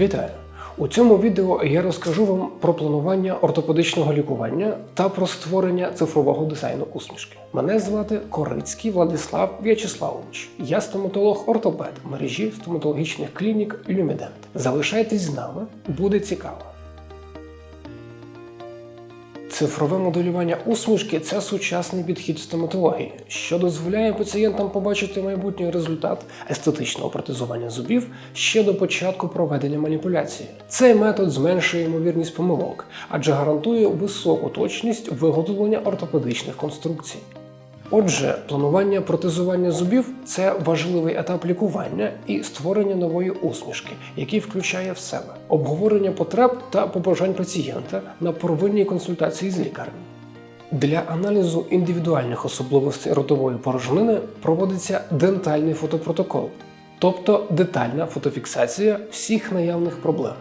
Вітаю! У цьому відео я розкажу вам про планування ортопедичного лікування та про створення цифрового дизайну усмішки. Мене звати Корицький Владислав В'ячеславович. Я стоматолог-ортопед мережі стоматологічних клінік Люмідент. Залишайтесь з нами, буде цікаво. Цифрове моделювання усмішки це сучасний підхід стоматології, що дозволяє пацієнтам побачити майбутній результат естетичного протезування зубів ще до початку проведення маніпуляції. Цей метод зменшує ймовірність помилок, адже гарантує високу точність виготовлення ортопедичних конструкцій. Отже, планування протезування зубів це важливий етап лікування і створення нової усмішки, який включає в себе обговорення потреб та побажань пацієнта на первинній консультації з лікарем. Для аналізу індивідуальних особливостей ротової порожнини проводиться дентальний фотопротокол, тобто детальна фотофіксація всіх наявних проблем.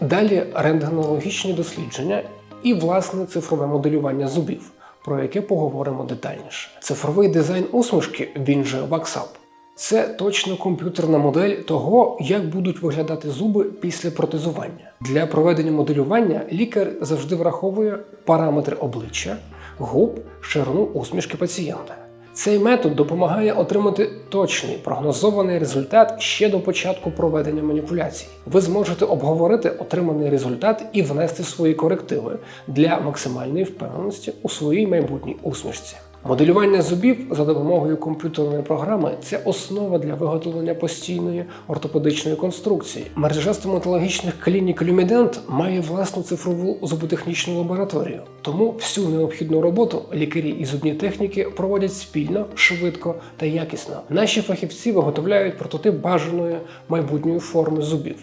Далі рентгенологічні дослідження і власне цифрове моделювання зубів, про яке поговоримо детальніше. Цифровий дизайн усмішки, він же ваксап. це точно комп'ютерна модель того, як будуть виглядати зуби після протезування. Для проведення моделювання лікар завжди враховує параметри обличчя, губ, ширину усмішки пацієнта. Цей метод допомагає отримати точний прогнозований результат ще до початку проведення маніпуляцій. Ви зможете обговорити отриманий результат і внести свої корективи для максимальної впевненості у своїй майбутній усмішці. Моделювання зубів за допомогою комп'ютерної програми це основа для виготовлення постійної ортопедичної конструкції. Мережа стоматологічних клінік Люмідент має власну цифрову зуботехнічну лабораторію. Тому всю необхідну роботу лікарі і зубні техніки проводять спільно, швидко та якісно. Наші фахівці виготовляють прототип бажаної майбутньої форми зубів.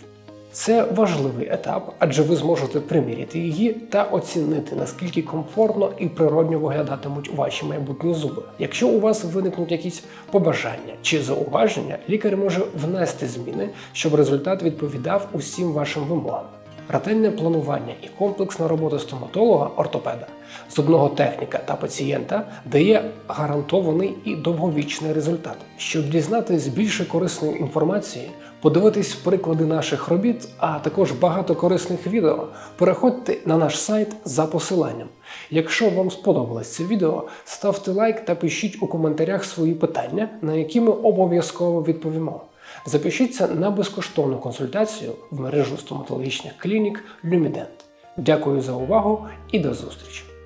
Це важливий етап, адже ви зможете приміряти її та оцінити, наскільки комфортно і природньо виглядатимуть ваші майбутні зуби. Якщо у вас виникнуть якісь побажання чи зауваження, лікар може внести зміни, щоб результат відповідав усім вашим вимогам. Ретельне планування і комплексна робота стоматолога, ортопеда, зубного техніка та пацієнта дає гарантований і довговічний результат. Щоб дізнатись більше корисної інформації, подивитись приклади наших робіт, а також багато корисних відео, переходьте на наш сайт за посиланням. Якщо вам сподобалось це відео, ставте лайк та пишіть у коментарях свої питання, на які ми обов'язково відповімо. Запишіться на безкоштовну консультацію в мережу стоматологічних клінік Люмідент. Дякую за увагу і до зустрічі!